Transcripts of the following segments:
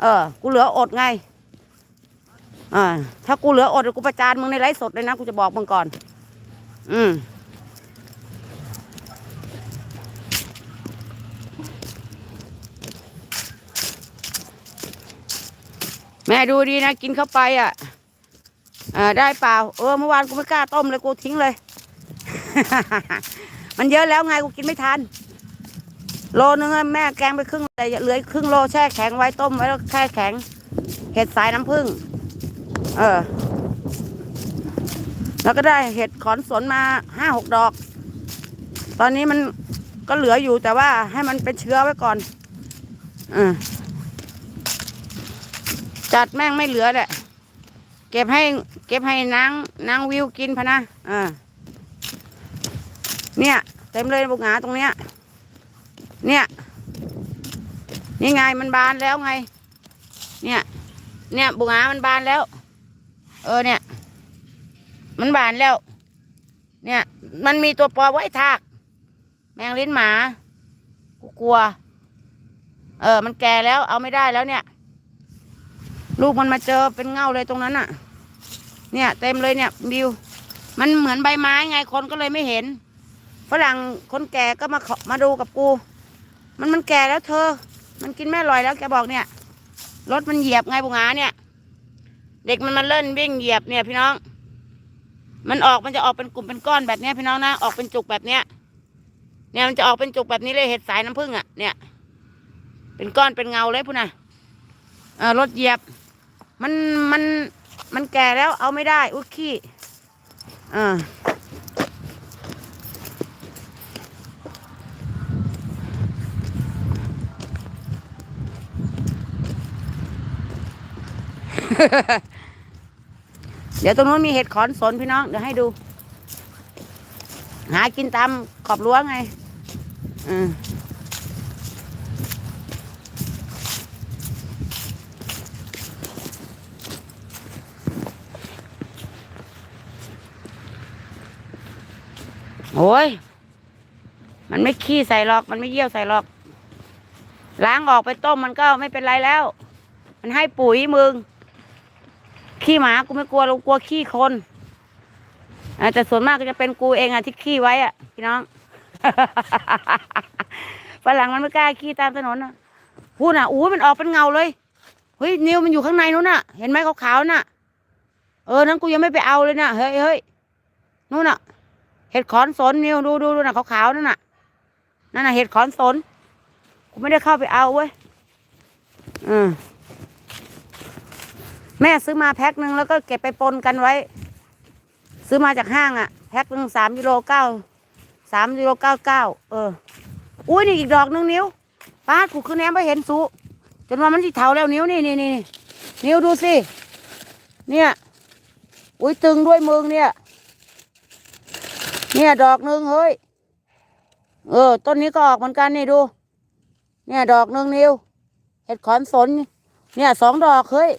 เออ กูเหลืออดไงอ่าถ้ากูเหลืออดกูประจานมึงในไลฟ์สดเลยนะกูจะบอกมึงก่อน อืมแม่ดูดีนะกินเข้าไปอะอ่าได้เปล่า เออเมื่อวานกูไม่กล้าต้มเลยกูทิ้งเลย มันเยอะแล้วไงกูกินไม่ทัน โลนึงแม่แกงไปครึ่งเลยเหลือครึ่งโลแช่แข็งไว้ต้มไว้แล้วแช่แข็ง เห็ดสายน้ำผึ้งเออ แล้วก็ได้เห็ดขอนสนมาห้าหกดอก ตอนนี้มันก็เหลืออยู่แต่ว่าให้มันเป็นเชื้อไว้ก่อนอจัดแม่งไม่เหลือแหละเก็บให้ เก็บให้นางนางวิวกินพะนะอ่าเนี่ย เต็มเลยบุกหงาตรงเนี้ย เนี่ย นี่ไงมันบานแล้วไง เนี่ย เนี่ยบุงามันบานแล้ว เออเนี่ย มันบานแล้ว เนี่ย มันมีตัวปอไว้ทาก แมงลิ้นหมากูกลัว เออ มันแก่แล้ว เอาไม่ได้แล้วเนี่ย ลูกมันมาเจอเป็นเง่าเลยตรงนั้นอะเนี่ย เต็มเลยเนี่ยดิว มันเหมือนใบไม้ไงคนก็เลยไม่เห็นฝรั่งคนแก่ก็มามาดูกับกู มันมันแก่แล้วเธอ มันกินไม่อร่อยแล้วแกบอกเนี่ย รถมันเหยียบไงบุงหาเนี่ย เด็กมันมาเล่นวิ่งเหยียบเนี่ยพี่น้อง มันออกมันจะออกเป็นกลุ่มเป็นก้อนแบบเนี้ยพี่น้องนะ ออกเป็นจุกแบบเนี้ย เนี่ยมันจะออกเป็นจุกแบบนี้เลยเห็ดสายน้ำผึ้งอะ เนี่ย เป็นก้อนเป็นเงาเลยพุ่นน่ะเออรถเหยียบ มันมันมันแก่แล้วเอาไม่ได้ อุ้ยขี้อ่า เดี๋ยวตรงนู้นมีเห็ดขอนสนพี่น้อง เดี๋ยวให้ดู หากินตามขอบรั้วไง อืมโอ้ย มันไม่ขี้ใส่หรอก มันไม่เยี่ยวใส่หรอก ล้างออกไปต้มมันก็ไม่เป็นไรแล้ว มันให้ปุ๋ยมึง ขี้หมากูไม่กลัวเรากลัวขี้คนอแต่ส่วนมากก็จะเป็นกูเองอะที่ขี้ไว้อะพี่น้องฝรั่งมันไม่กล้าขี้ตามถนนอะพูดน่ะอู้มันออกเป็นเงาเลยเฮ้ยนิวมันอยู่ข้างในนู้นน่ะ เห็นไหมขาวๆน่ะ เออนั้นกูยังไม่ไปเอาเลยน่ะเฮ้ยเฮ้ยนู่นน่ะ เห็ดขอนสนนิวดูดูดูน่ะขาวๆนั่นน่ะนั่นน่ะเห็ดขอนสนกูไม่ได้เข้าไปเอาเว้ยอืม แม่ซื้อมาแพ็คหนึ่งแล้วก็เก็บไปปนกันไว้ ซื้อมาจากห้างอะ่ะ แพ็คหนึ่งสามกิโลเก้าสามกิโลเก้าเก้าเออ อุ้ยนี่อีกดอกหนึ่งนิ้วป้าดกูคือแนมไปเห็นสูจนว่ามันที่เถาแล้วนิ้วนี่นี่นี่นิ้วดูสิ เนี่ย อุ้ยตึงด้วยมึงเนี่ย เนี่ยดอกหนึ่งเฮ้ย เออ ต้นนี้ก็ออกเหมือนกันนี่ดู เนี่ยดอกหนึ่งนิ้ว เห็ดขอนสน เนี่ยสองดอกเฮ้ย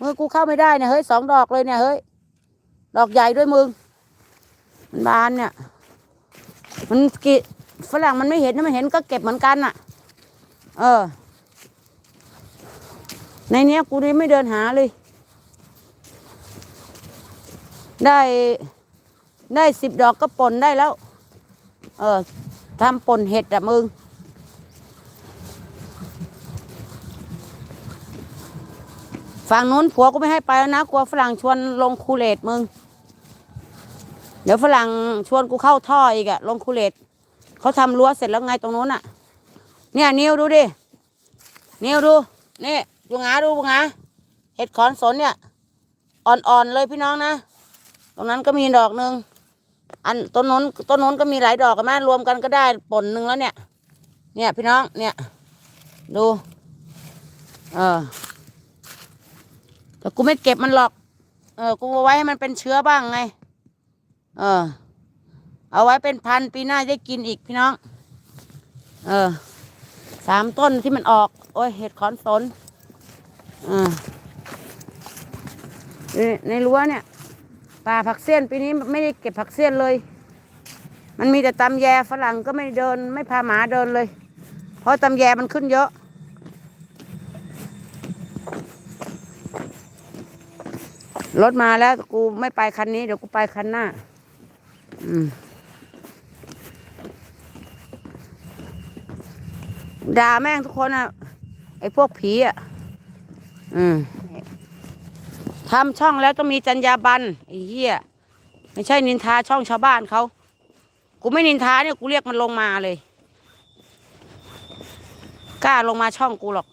มือกูเข้าไม่ได้เนี่ยเฮ้ยสองดอกเลยเนี่ยเฮ้ยดอกใหญ่ด้วยมึงมันบานเนี่ย มันกิฝรั่งมันไม่เห็นนะมันเห็นก็เก็บเหมือนกันน่ะ เออ ในเนี้ยกูนี่ไม่เดินหาเลย ได้ได้สิบดอกก็ปนได้แล้ว เออทำป่นเห็ดอะมึง ฝั่งนู้นผัวก็ไม่ให้ไปแล้วนะกลัวฝรั่งชวนลงคูเลตมึง เดี๋ยวฝรั่งชวนกูเข้าท่ออีกอะลงคูเลตเขาทำรั้วเสร็จแล้วไงตรงนู้นอะเนี่ยนิวดูดินิวดูนี่ดูงาดูงาเห็ดขอนสนเนี่ย อ่อนๆเลยพี่น้องนะ ตรงนั้นก็มีดอกหนึ่งอันต้นนู้นต้นนู้นก็มีหลายดอกกันมารวมกันก็ได้ผลหนึ่งแล้วเนี่ย เนี่ยพี่น้องเนี่ย ดู เออ แต่กูไม่เก็บมันหรอก เออ กูเอาไว้ให้มันเป็นเชื้อบ้างไง เออ เอาไว้เป็นพันปีหน้าได้กินอีกพี่น้อง เออ สามต้นที่มันออก โอ้ยเห็ดขอนสนอ่าในในรั้วเนี่ยป่าผักเสี้ยนปีนี้ไม่ได้เก็บผักเสี้ยนเลย มันมีแต่ตำแยฝรั่งก็ไม่เดิน ไม่พาหมาเดินเลย เพราะตำแยมันขึ้นเยอะ รถมาแล้วกูไม่ไปคันนี้เดี๋ยวกูไปคันหน้า อืมด่าแม่งทุกคนอะไอ้พวกผีอะอืมทำช่องแล้วต้องมีจรรยาบรรณไอ้เหี้ยไม่ใช่นินทาช่องชาวบ้านเขา กูไม่นินทาเนี่ยกูเรียกมันลงมาเลย กล้าลงมาช่องกูหรอก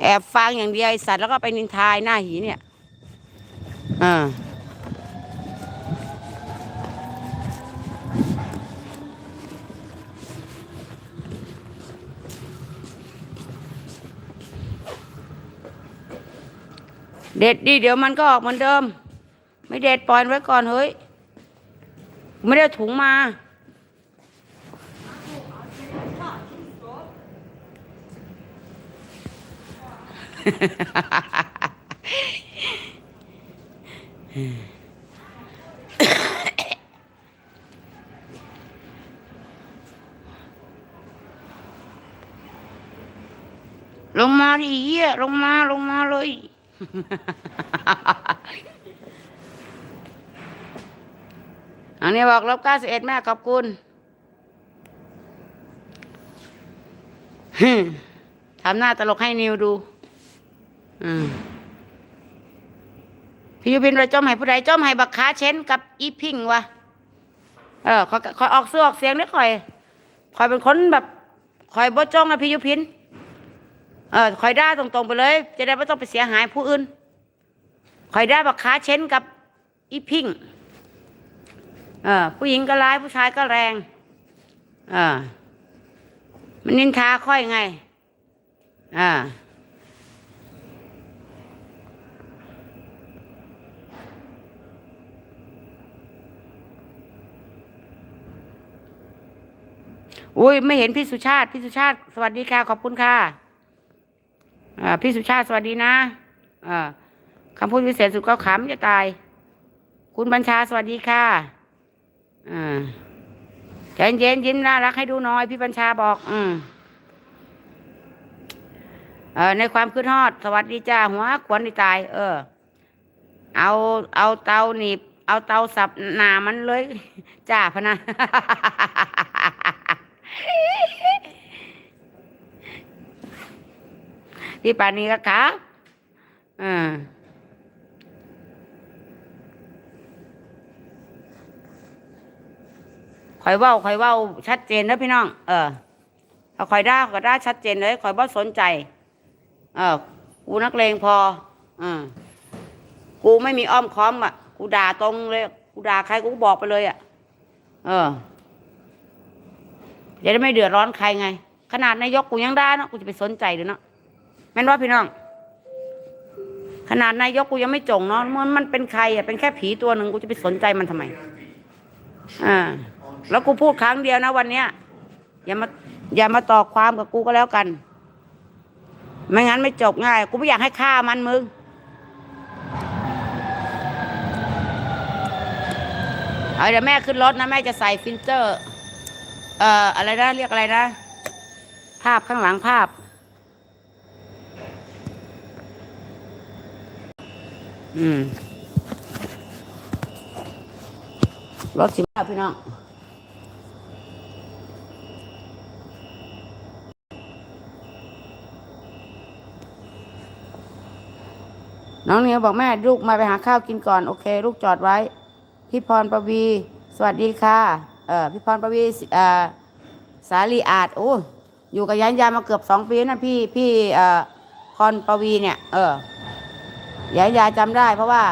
แอบฟังอย่างเดียวไอสัตว์แล้วก็ไปนินทายหน้าหีเนี่ยอ่าเด็ดดิเดี๋ยวมันก็ออกเหมือนเดิม ไม่เด็ดปล่อยไว้ก่อนเฮ้ย ไม่ได้ถุงมา ลงมาดิเหี้ยลงมาลงมาเลย อันนี้บอกลบเก้าสิบเอ็ดแม่ขอบคุณทำหน้าตลกให้นิวดู อืมพี่ยุพินเราจ้อมให้ผู้ใดจ้อมให้บักขาเช้นกับอีพิงวะเออคอยคอยออกเสื้อออกเสียงนิดคอยคอยเป็นคนแบบคอยบ่จ้องนะพี่ยุพิน เออคอยด่าตรงๆไปเลย จะได้ไม่ต้องไปเสียหายผู้อื่นคอยด่าบักขาเช้นกับอีพิงเออผู้หญิงก็ร้ายผู้ชายก็แรง เออมันนินทาค่อยไง อ่า อุ้ยไม่เห็นพี่สุชาติ พี่สุชาติ สวัสดีค่ะขอบคุณค่ะอ่าพี่สุชาติสวัสดีนะอ่าคำพูดวิเศษสุดก็ขำจะตาย คุณบัญชาสวัสดีค่ะอ่าใจเย็นยิ้มน่ารักให้ดูน่อย พี่บัญชาบอก อืมเออในความคืดฮอด สวัสดีจ้าหัวขวนในตาย เออ เอาเอาเตาหนีบ เอาเตาสับหนามันเลย จ้าพะนะ พี่ปานีก็ครับอ่าคอยเว้าคอยเว้า ชัดเจนนะพี่น้อง เออเอาคอยด่าก็ด่าชัดเจนเลยคอยบ่สนใจ เออกูนักเลงพออ่ากูไม่มีอ้อมค้อมอะ กูด่าตรงเลย กูด่าใครกูก็บอกไปเลยอะ เออ จะได้ไม่เดือดร้อนใครไง ขนาดนายกกูยังได่าเนาะกูจะไปสนใจหรือเนาะแม่นว่าพี่น้อง ขนาดนายกกูยังไม่จงเนาะมันมันเป็นใครอะเป็นแค่ผีตัวหนึ่งกูจะไปสนใจมันทำไมอ่าแล้วกูพูดครั้งเดียวนะวันเนี้ยอย่ามาอย่ามาต่อความกับกูก็แล้วกัน ไม่งั้นไม่จบง่าย กูไม่อยากให้ฆ่ามันมึงเอาเดี๋ยวแม่ขึ้นรถนะ แม่จะใส่ฟิลเตอร์ เอ่ออะไรนะเรียกอะไรนะ ภาพข้างหลังภาพ อืมรถสิบห้าพี่น้องน้องเหนียวบอกแม่ลูกมาไปหาข้าวกินก่อน โอเค ลูกจอดไว้ พี่พรประวี สวัสดีค่ะ เออพี่พรประวีเออสาลีอาจโอ้อยู่กับยันยามาเกือบสองปีนะพี่พี่เออพรประวีเนี่ย เออยันยาจำได้ เพราะว่า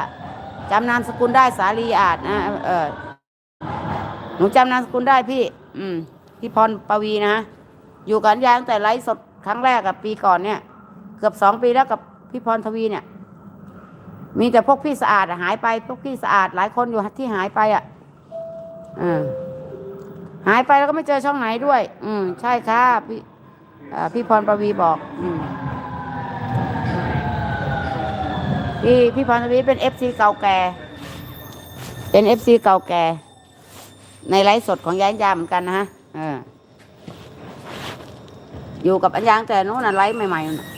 จำนามสกุลได้สาลีอาจนะเออหนูจำนามสกุลได้พี่ อืมพี่พรประวีนะอยู่กับยันยาตั้งแต่ไลฟ์สดครั้งแรกกับปีก่อนเนี่ย เกือบสองปีแล้วกับพี่พรทวีเนี่ย มีแต่พวกพี่สะอาดหายไป พวกพี่สะอาดหลายคนอยู่ที่หายไปอะอ่า หายไปแล้วก็ไม่เจอช่องไหนด้วย อืมใช่ค่ะพี่อ่าพี่พรประวีบอก อืมพี่พี่พรประวีเป็นเอฟซีเก่าแก่ เป็นเอฟซีเก่าแก่ ในไลฟ์สดของย้ายยามเหมือนกันนะฮะเอออยู่กับอันยางแต่นู้นน่ะไลฟ์ใหม่ๆ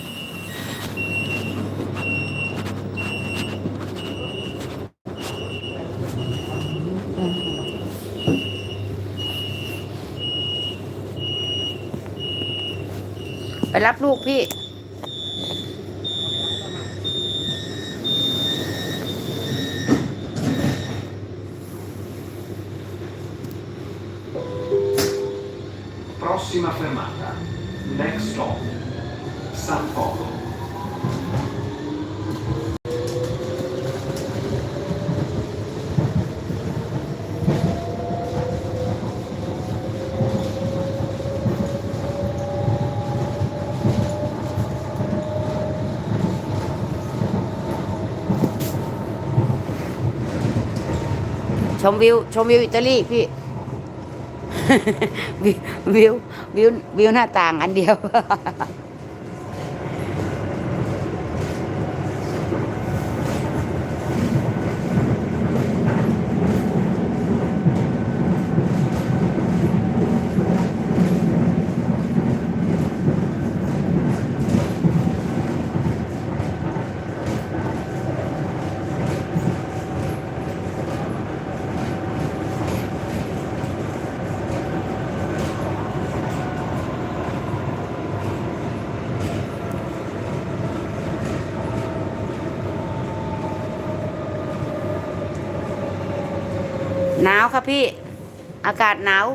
รับลูกพี่ Prossima fermata. Next stop. San Paolo ช มวิว ชมวิวอิตาลีพี่ วิววิววิววิวหน้าต่างอันเดียว ครับพี่ อากาศหนาว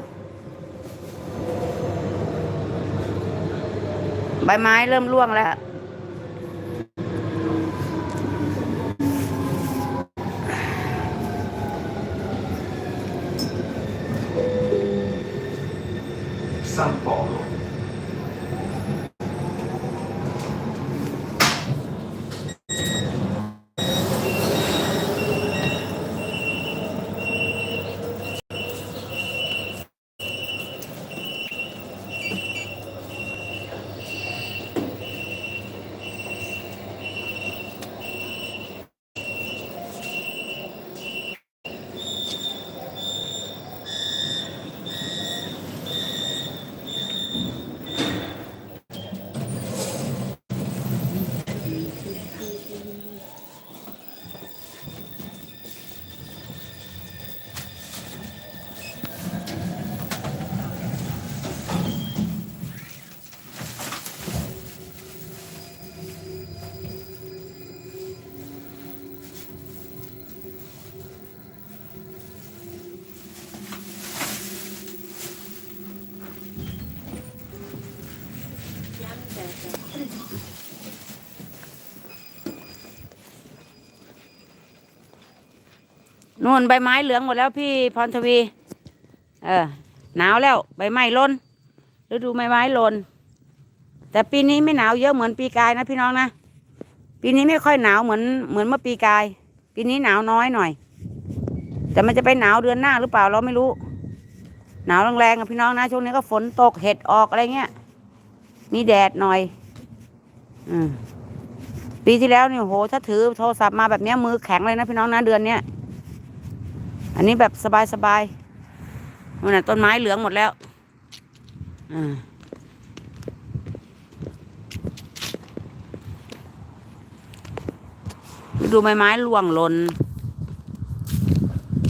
ใบไม้เริ่มร่วงแล้ว นู่นใบไม้เหลืองหมดแล้วพี่พรทวี เออ หนาวแล้วใบไม้ล่นฤดูใบไม้ล่นแต่ปีนี้ไม่หนาวเยอะเหมือนปีกายนะพี่น้องนะปีนี้ไม่ค่อยหนาวเหมือนเหมือนเมื่อปีกาย ปีนี้หนาวน้อยหน่อย แต่มันจะไปหนาวเดือนหน้าหรือเปล่าเราไม่รู้ หนาวแรงๆอะพี่น้องนะช่วงนี้ก็ฝนตกเห็ดออกอะไรเงี้ยมีแดดหน่อย อืมปีที่แล้วนี่โหถ้าถือโทรศัพท์มาแบบเนี้ยมือแข็งเลยนะพี่น้องนะเดือนเนี้ย อันนี้แบบสบายๆมันน่ะต้นไม้เหลืองหมดแล้วอ่าดูใบไม้ร่วงหล่น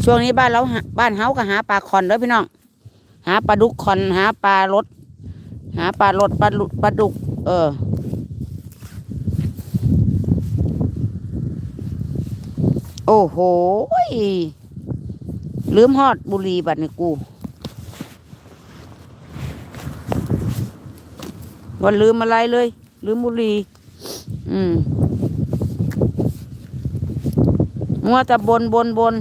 ช่วงนี้บ้านเราบ้านเฮาก็หาปลาคอนด้อพี่น้อง หาปลาดุกคอนหาปลารดหาปลารดปลาปลาดุก เออโอ้โห ลืมฮอดบุรีบัดนี่กูวันลืมอะไรเลย ลืมบุรี อืมมัวแต่บนบนบน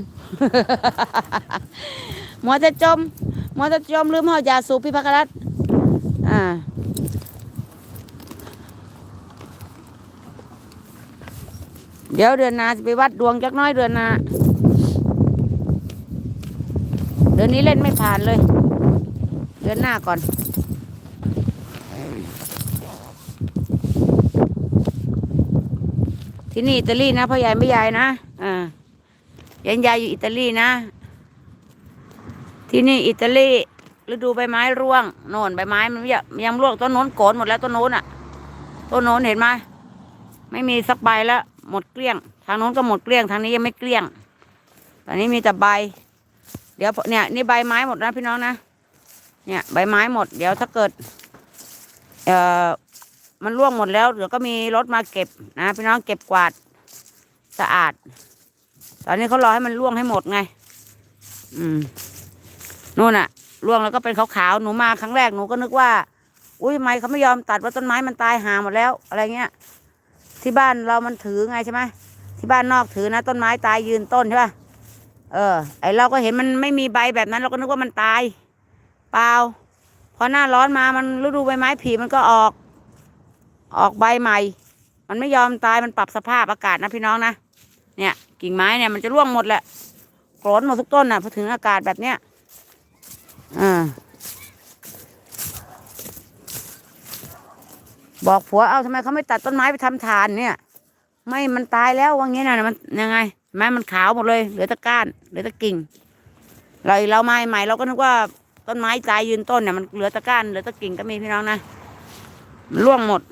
มัวแต่จมมัวแต่จมลืมหอยาสูบพี่พักรัตอ่า เดี๋ยวเดือนนาจะไปวัดดวงจักน้อยเดือนนาเดือนนี้เล่นไม่ผ่านเลย เดือนหน้าก่อน ที่นี่อิตาลีนะพ่อใหญ่ไม่ใหญ่นะอ่ายันยายอยู่อิตาลีนะ ที่นี่อิตาลีฤดูใบไม้ร่วงโน่นใบไม้มันยังยังร่วงต้นโน้นโกนหมดแล้วต้นโน้นอะต้นโน้นเห็นไหมไม่มีสักใบแล้วหมดเกลี้ยง ทางโน้นก็หมดเกลี้ยงทางนี้ยังไม่เกลี้ยง ตอนนี้มีแต่ใบ ดี๋ยวเนี่ยนี่ใบไม้หมดนะพี่น้องนะเนี่ยใบไม้หมด เดี๋ยวถ้าเกิด เอ่อมันร่วงหมดแล้วเดี๋ยวก็มีรถมาเก็บนะพี่น้องเก็บกวาดสะอาด ตอนนี้เขารอให้มันร่วงให้หมดไง อืมนู่นอะร่วงแล้วก็เป็นขาวๆหนูมาครั้งแรกหนูก็นึกว่า อุ้ยทำไมเขาไม่ยอมตัดว่าต้นไม้มันตายหาหมดแล้ว อะไรเงี้ยที่บ้านเรามันถือไงใช่ไหมที่บ้านนอกถือนะ ต้นไม้ตายยืนต้นใช่ป่ะ เออ ไอเราก็เห็นมันไม่มีใบแบบนั้น เราก็นึกว่ามันตาย เปล่า พอหน้าร้อนมามันฤดูใบไม้ผลิมันก็ออก ออกใบใหม่ มันไม่ยอมตายมันปรับสภาพอากาศนะพี่น้องนะเนี่ยกิ่งไม้เนี่ยมันจะร่วงหมดแหละโกรนหมดทุกต้นน่ะพอถึงอากาศแบบเนี้ยอ่าบอกผัวเอาทำไมเขาไม่ตัดต้นไม้ไปทำฐานเนี่ย ไม่มันตายแล้วว่างี้นะมันยังไง ไม้มันขาวหมดเลย เหลือต่ก้าน เหลือต่กิ่ง เราเราไม้ใหม่เราก็นึกว่าต้นไม้ตายยืนต้นเนี่ยมันเหลือต่ก้านเหลือต่กิ่งก็มีพี่น้องนะมันร่วงหมด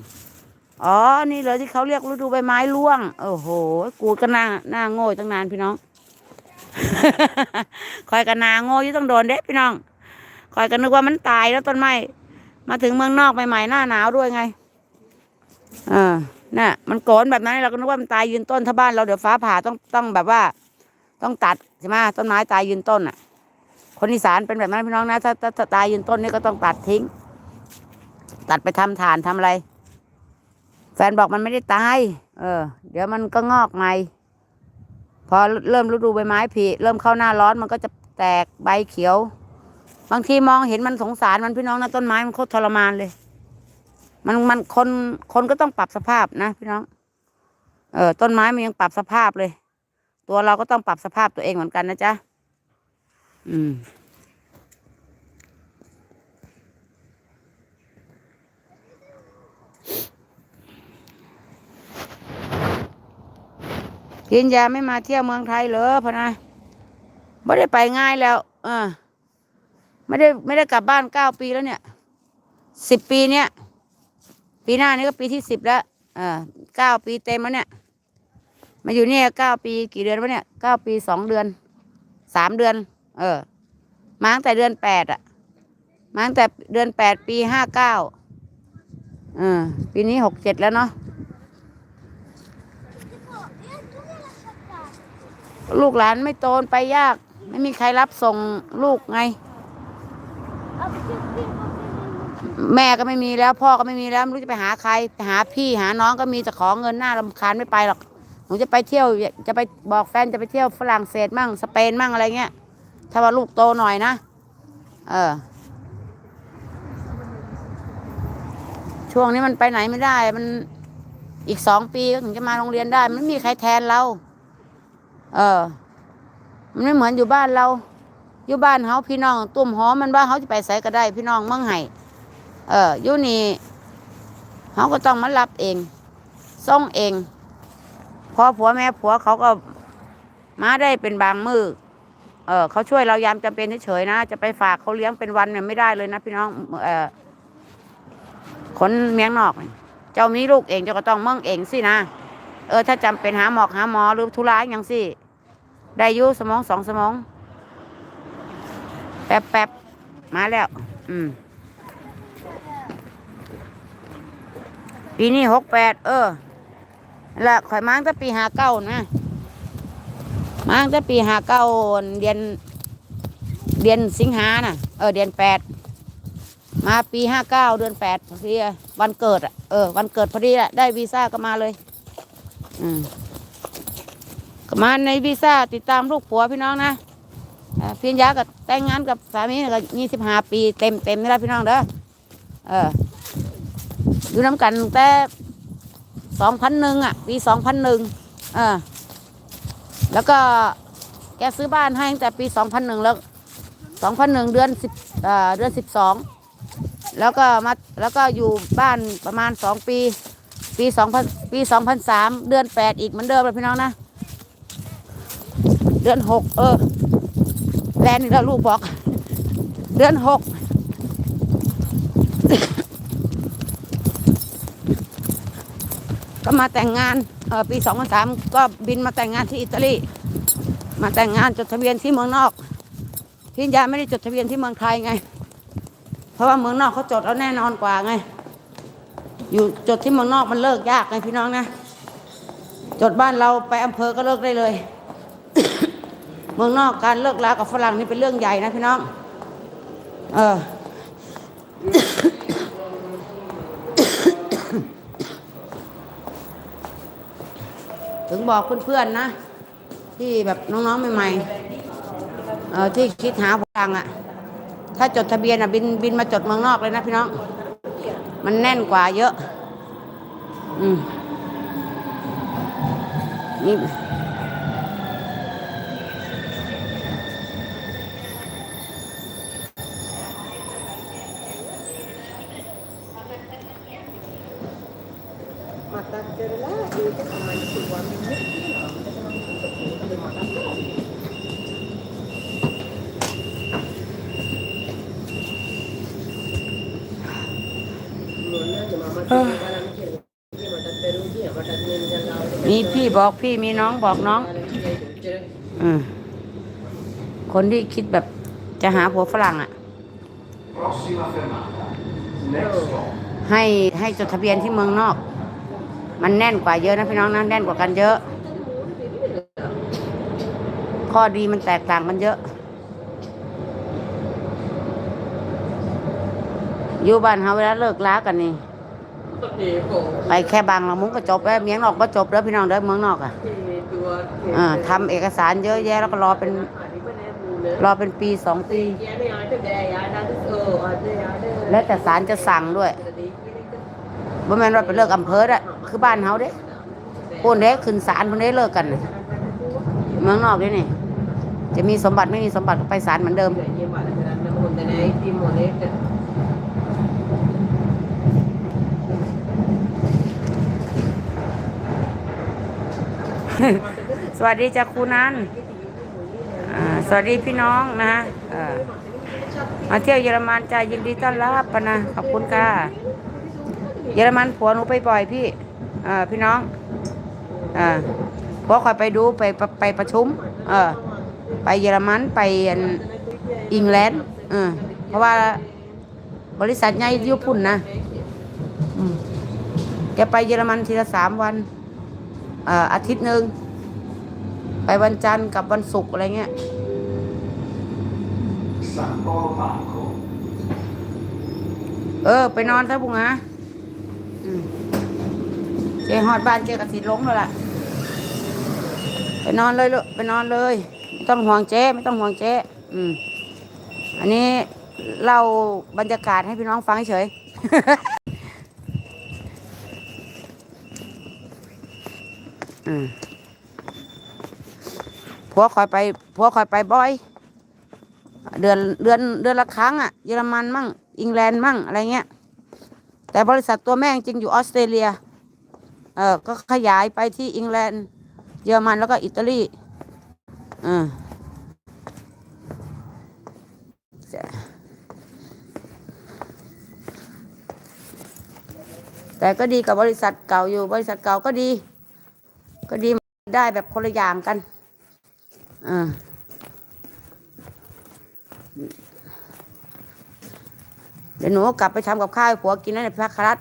อ๋อ นี่เลยที่เขาเรียกฤดูใบไม้ร่วง โอ้โห กูก็น่าหน้าโง่ตั้งนานพี่น้อง คอยกันนาโง่ยู่ต้องโดนเด็พี่น้อง คอยกันนึกว่ามันตายแล้วต้นไม้ มาถึงเมืองนอกใหม่ๆหน้าหนาวด้วยไงเออ น่ะ มันโกนแบบนั้นเราก็นึกว่ามันตายยืนต้นถ้าบ้านเราเดี๋ยวฟ้าผ่าต้องต้องแบบว่า ต้องตัดใช่ไหมต้นไม้ตายยืนต้นอะ คนอีสานเป็นแบบนั้นพี่น้องนะถ้าถ้าตายยืนต้นนี่ก็ต้องตัดทิ้ง ตัดไปทำฐานทำอะไร แฟนบอกมันไม่ได้ตาย เออ เดี๋ยวมันก็งอกใหม่พอเริ่มฤดูใบไม้ผลิเริ่มเข้าหน้าร้อนมันก็จะแตกใบเขียว บางทีมองเห็นมันสงสารมันพี่น้องนะต้นไม้มันโคตรทรมานเลย มันมันคนคนก็ต้องปรับสภาพนะพี่น้อง เออต้นไม้มันยังปรับสภาพเลย ตัวเราก็ต้องปรับสภาพตัวเองเหมือนกันนะจ๊ะอืมพินยาไม่มาเที่ยวเมืองไทยเหรอพนะไม่ได้ไปง่ายแล้ว เออ ไม่ได้ไม่ได้กลับบ้านเก้าปีแล้วเนี่ยสิบปีเนี่ย ปีหน้านี่ก็ปีที่สิบแล้วเออเก้าปีเต็มแล้วเนี่ย มาอยู่เนี่ยเก้าปีกี่เดือนวะเนี่ยเก้าปีสองเดือนสามเดือน เออ มาตั้งแต่เดือนแปดอะมาตั้งแต่เดือนแปดปีห้าเก้าเออปีนี้หกเจ็ดแล้วเนาะลูกหลานไม่โตนไปยาก ไม่มีใครรับส่งลูกไง แม่ก็ไม่มีแล้ว พ่อก็ไม่มีแล้วไม่รู้จะไปหาใครไปหาพี่หาน้องก็มีจะขอเงินหน้ารำคาญไม่ไปหรอกหนูจะไปเที่ยวจะไปบอกแฟนจะไปเที่ยวฝรั่งเศสมั่งสเปนมั่งอะไรเงี้ยถ้าว่าลูกโตหน่อยนะ เออ ช่วงนี้มันไปไหนไม่ได้ มันอีกสองปีก็ถึงจะมาโรงเรียนได้ มันไม่มีใครแทนเรา เออ มันไม่เหมือนอยู่บ้านเรา อยู่บ้านเขาพี่น้องตุ่มหอมมันว่าเขาจะไปใส่ก็ได้ พี่น้องเมืองไห้ เอออยู่นี่เขาก็ต้องมารับเองส่งเอง พอผัวแม่ผัวเขาก็มาได้เป็นบางมือเออเขาช่วยเรายามจำเป็นเฉยๆนะ จะไปฝากเขาเลี้ยงเป็นวันเนี่ยไม่ได้เลยนะพี่น้องเออคนเมียงนอก เจ้ามีลูกเองเจ้าก็ต้องเมืองเองสินะเออถ้าจำเป็นหาหมอกหาหมอหรือธุระอย่างสิได้ยุสมองสองสมอง แป๊บแป๊บมาแล้ว อืม ปีนี้หกแปดเออและข่อยมาตั้งแต่ปีหาเก้านะมาตั้งแต่ปีหาเก้าเดือนเดือนสิงหาน่ะ เออเดือนแปดมาปีห้าเก้าเดือนแปดพอดีวันเกิดอะเออวันเกิดพอดีแหละได้วีซ่าก็มาเลย อืมก็มาในวีซ่าติดตามลูกผัวพี่น้องนะเอ่อเพียงยากับแต่งงานกับสามีก็ยี่สิบห้าปีเต็มเต็มนี่แหละพี่น้องเด้อเออ อยู่น้ำกันแต่สองพันหนึ่งอะปีสองพันหนึ่งเออแล้วก็แกซื้อบ้านให้ตั้งแต่ปีสองพันหนึ่งแล้วสองพันหนึ่งเดือนสิบเอ่อเดือนสิบสองแล้วก็มาแล้วก็อยู่บ้านประมาณสองปี ปีสองพันปีสองพันสามเดือนแปดอีกเหมือนเดิมเลยพี่น้องนะ เดือนหกเออแลนนี่แล้วลูกบอก เดือนหก ก็มาแต่งงานปีสองพันสามก็บินมาแต่งงานที่อิตาลี มาแต่งงานจดทะเบียนที่เมืองนอกพี่ยาไม่ได้จดทะเบียนที่เมืองไทยไง เพราะว่าเมืองนอกเขาจดเอาแน่นอนกว่าไง อยู่จดที่เมืองนอกมันเลิกยากไงพี่น้องนะ จดบ้านเราไปอำเภอก็เลิกได้เลย เมืองนอกการเลิกลากับฝรั่งนี่เป็นเรื่องใหญ่นะพี่น้อง เออ ถึงบอกเพื่อนๆนะ ที่แบบน้องๆใหม่ๆเออที่คิดหาพลังอะถ้าจดทะเบียนอะบินบินมาจดเมืองนอกเลยนะพี่น้อง มันแน่นกว่าเยอะ อืมนี่ บอกพี่มีน้องบอกน้องอืมคนที่คิดแบบจะหาผัวฝรั่งอะ Prossima fermata. Next stop. ให้ให้จดทะเบียนที่เมืองนอก มันแน่นกว่าเยอะนะพี่น้องนะแน่นกว่ากันเยอะ ข้อดีมันแตกต่างกันเยอะอยู่บ้านเฮาเวลาเลิกล้ากันนี่ ไปแค่บางละมุงก็จบแล้วเมียงนอกก็จบแล้วพี่น้องเด้อเมืองนอกอะอ่าทำเอกสารเยอะแยะแล้วก็รอเป็นรอเป็นปีสองปี แล้วแต่ศาลจะสั่งด้วยบ่แม่นว่าไปเลิกอำเภอได้คือบ้านเฮาเด้โอนเด้ขึ้นศาลพวกนี้เลิกกันน่ะเมืองนอกเด้นี่ จะมีสมบัติไม่มีสมบัติก็ไปศาลเหมือนเดิม สวัสดีจ้าครูนันสวัสดีพี่น้องนะฮะมาเที่ยวเยอรมันจ้ายินดีต้อนรับปะนะขอบคุณค่ะเยอรมันผัวหนูไปบ่อยพี่พี่น้องอ่าผัวคอยไปดูไปไปไปประชุม เออ ไปเยอรมันไปอังกฤษเออเพราะว่าบริษัทใหญ่อยุพุ่นนะแกไปเยอรมันทีละสามวัน อ่ออาทิตย์หนึ่งไปวันจันทร์กับวันศุกร์อะไรเงี้ย San Polo Banco. เออ ไปนอนซะบุงฮะอืมเจฮอดบ้านเจกระสิลงแล้วล่ะ ไปนอนเลยลูกไปนอนเลย ไม่ต้องห่วงเจ๊ไม่ต้องห่วงเจ๊อืม อันนี้เล่าบรรยากาศให้พี่น้องฟังเฉย อืม ผัวคอยไปผัวคอยไปบ่อย เดือนเดือนเดือนละครั้งอะเยอรมันมั่งอังกฤษมั่งอะไรเงี้ย แต่บริษัทตัวแม่จริงอยู่ออสเตรเลีย เออก็ขยายไปที่อังกฤษเยอรมันแล้วก็อิตาลีอืมแต่ก็ดีกับบริษัทเก่าอยู่ บริษัทเก่าก็ดี ก็ดีได้แบบคนละอย่างกันอ่าเดี๋ยวหนูกลับไปทำกับข้าวให้ผัวกินนั่นในพักครัต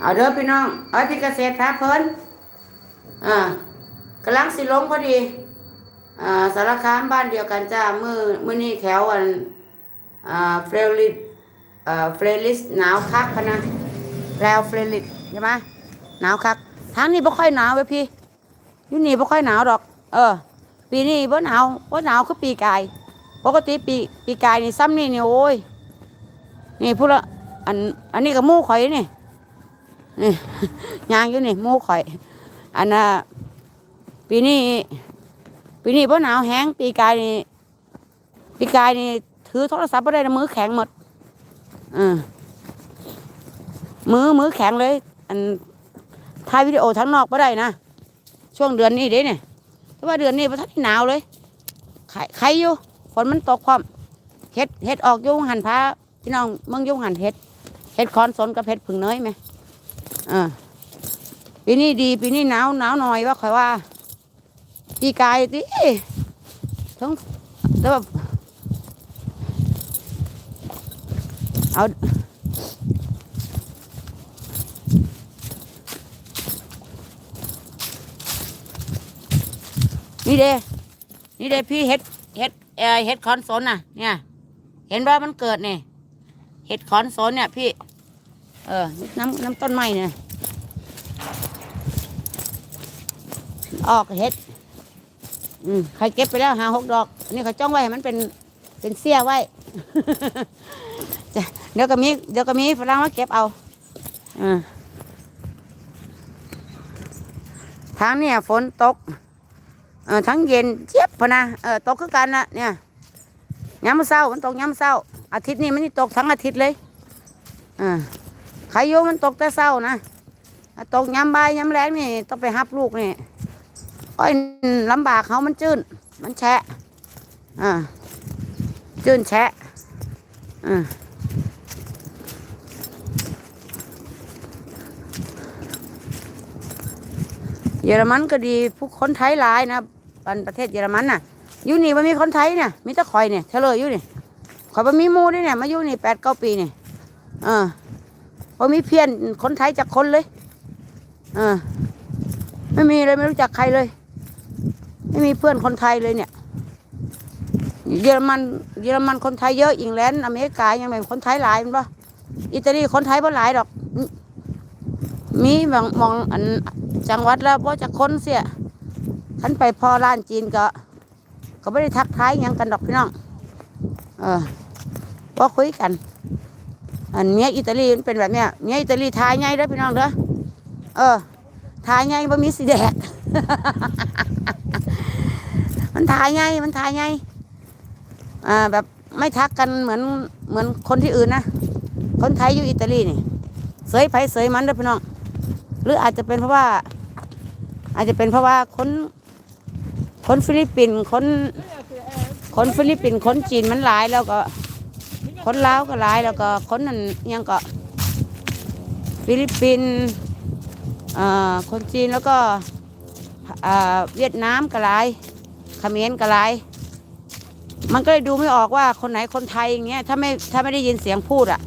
เอาเด้อพี่น้อง เอาพี่เกษตรท้าเพิ่นอ่า กำลังสิลงพอดีอ่าสารคามบ้านเดียวกันจ้ามือมือนี่แถวอันอ่าเฟรลิตเอ่อเฟรลิสหนาวคักพะนะแพรวเฟรลิสใช่ไหมหนาวคักทางนี้บ่ค่อยหนาวเว้ยพี่อยู่นี่บ่ค่อยหนาวดอก เออ ปีนี้บ่หนาวบ่หนาวคือปีกายปกติปีปีกายนี่ซ้ำนี่นี่โอ้ยนี่พูดละอันอันนี้ก็มู่ข่อยนี่นี่ยางอยู่นี่มู่ข่อย อันน่ะ ปีนี้ปีนี้บ่หนาวแห้งปีกายนี่ปีกายนี่ถือโทรศัพท์บ่ได้นะมือแข็งหมดอ่ามือมือแข็งเลย อันถ่ายวิดีโอทั้งนอกไม่ได้นะช่วงเดือนนี้เด้เนี่ยแต่ว่าเดือนนี้ประทัดหนาวเลยใครใครอยู่ฝนมันตกพร้อมเห็ดเห็ดออกยุ่งหันพาพี่น้องเมืองยุ่งหันเห็ดเห็ดคอนสนกับเห็ดผึ่งเนยไหมอ่าปีนี้ดีปีนี้หนาวหนาวหน่อยว่าคอยว่า ปีกายดิทั้งแต่ว่าเอานี่เดนี่เดพี่เฮ็ดเฮ็ดเอ่อเฮ็ดคอนโซนน่ะ เนี่ย เห็นว่ามันเกิดเนี่ยเฮ็ดคอนโซนเนี่ยพี่ เออ น้ำน้ำต้นไม้เนี่ยออกเฮ็ด อืมใครเก็บไปแล้วหาหกดอก อันนี้เขาจ้องไว้ให้มันเป็นเป็นเสี้ยไว้ จะเดี๋ยวก็มีเดี๋ยวก็มีฝรั่งมาเก็บเอาอทางเนี่ยฝนตก เออทั้งเย็นเจี๊ยบพนะเออตกคือกันนะเนี่ยย้ำมเศร้ามันตกย้ำมเศร้า อาทิตย์นี้มันนี่ตกทั้งอาทิตย์เลยอ่าใครโยมันตกแต่เศร้านะตกย้ำใบย้ำแรงนี่ต้องไปหับลูกนี่ อ้อยลำบากเขามันจื้นมันแฉะอ่าจื้นแฉะอ่าเยอรมันก็ดีผู้คนไทยหลายนะปันประเทศเยอรมันน่ะอยู่นี่มันมีคนไทยเนี่ยมีแตะคอยเนี่ยเฉลยอยู่นี่คอยมันมีมูด้วยเนี่ยมาอยู่นี่แปดเก้าปีเนี่เออพอมีเพี้ยนคนไทยจากคนเลยเออไม่มีเลยไม่รู้จักใครเลย ไม่มีเพื่อนคนไทยเลยเนี่ย เยอรมัน เยอรมันคนไทยเยอะอิงแลนด์อเมริกายังไงคนไทยหลายมันปะอิตาลีคนไทยบ่หลายดอก มีบางมองอันจังหวัดแล้วบ่จะค้นเสียขันไปพอร้านจีนก็ ก็ไม่ได้ทักทายยังกันดอกพี่น้อง เออพอคุยกัน อันเมียอิตาลีมันเป็นแบบเนี้ยเมียอิตาลีทายไงเด้อพี่น้องเด้อเออทายไงบ่มีสีแดก มันทายไง มันทายไง อ่า แบบไม่ทักกันเหมือนเหมือนคนที่อื่นนะ คนไทยอยู่อิตาลีนี่ เสยไผเสยมันด้อพี่น้อง หรืออาจจะเป็นเพราะว่า อาจจะเป็นเพราะว่าคน คนฟิลิปปินส์ คน คนฟิลิปปินส์ คนจีนมันหลายแล้วก็ คนลาวก็หลายแล้วก็ คนนั้นยังก็ ฟิลิปปินส์ อ่า คนจีนแล้วก็ อ่า เวียดนามก็หลาย เขมรก็หลายมันก็เลยดูไม่ออกว่าคนไหนคนไทยอย่างเงี้ยถ้าไม่ถ้าไม่ได้ยินเสียงพูดอะ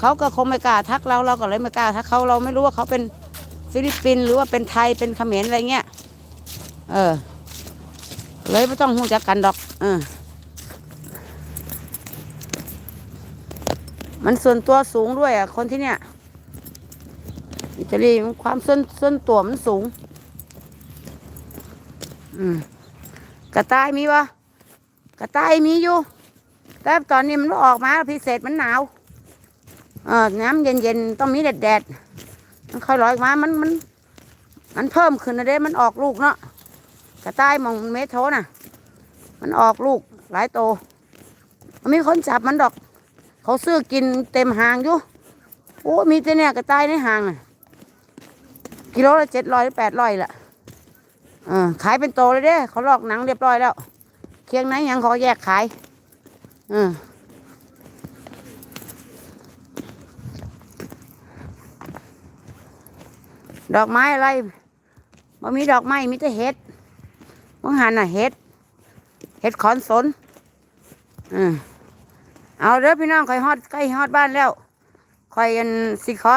เขาก็คงไม่กล้าทักเราเราก็เลยไม่กล้าทักเขาเราไม่รู้ว่าเขาเป็นฟิลิปปินส์หรือว่าเป็นไทยเป็นเขมรอะไรเงี้ยเออ เลยไม่ต้องหูจักกันดอก เออ มันส่วนตัวสูงด้วยอะ คนที่เนี่ยอิตาลีความส่วนส่วนตัวมันสูง อืม กระต่ายมีปะกระต่ายมีอยู่ แต่ตอนนี้มันออกมาพิเศษมันหนาวเออน้ำเย็นๆต้องมีแดดๆมันค่อยลอยมามันมัน มันเพิ่มขึ้นนะเด้มันออกลูกเนาะกระต่ายมองเมทโทน่ะ มันออกลูกหลายโตมันมีคนจับมันดอก เขาซื้อกินเต็มหางอยู่โอ้มีแต่เนี่ยกระต่ายในหางน่ะกิโลละเจ็ดร้อยแปดร้อยละ อขายเป็นโตเลยเด้เขาลอกหนังเรียบร้อยแล้ว เคียงไหนยังเขาแยกขายอดอกไม้อะไรมันมีดอกไม้มีแต่เห็ดมังหันน่ะเห็ด เห็ดขอนสนอืมเอาเด้อพี่น้องคอยฮอดใกล้ฮอดบ้านแล้วคอยอันสิขอ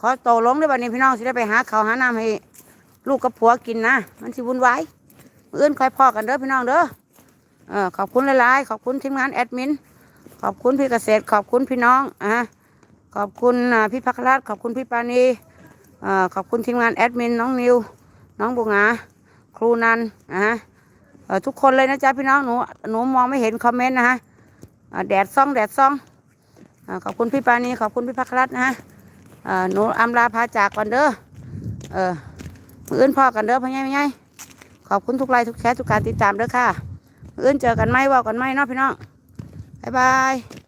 ขอโตลงได้อบัดนี้พี่น้องสิได้ไปหาเขาหาน้ำให้ ลูกกับผัวกินนะมันสิวุ่นวายมื้อนคอยพอกันเด้อพี่น้องเด้อเออขอบคุณหลายๆขอบคุณทีมงานแอดมินขอบคุณพี่เกษตร ขอบคุณพี่น้องอะขอบคุณพี่พักรัตขอบคุณพี่ปานีอ่าขอบคุณทีมงานแอดมินน้องนิว น้องบุงหาครูนันอะเออทุกคนเลยนะจ๊ะพี่น้องหนูหนูมองไม่เห็นคอมเมนต์นะฮะแดดซ่องแดดซ่องอขอบคุณพี่ปานีขอบคุณพี่พักรัตนะฮะหนูอำลาพาจากก่อนเด้อเออ มืออื่นพ่อกันเด้อพ่อใหญ่พ่อใหญ่ขอบคุณทุกไลค์ทุกแชททุกการติดตามเด้อค่ะมืออื่นเจอกันไหมว่ากันไหมเนาะพี่น้องบ๊ายบาย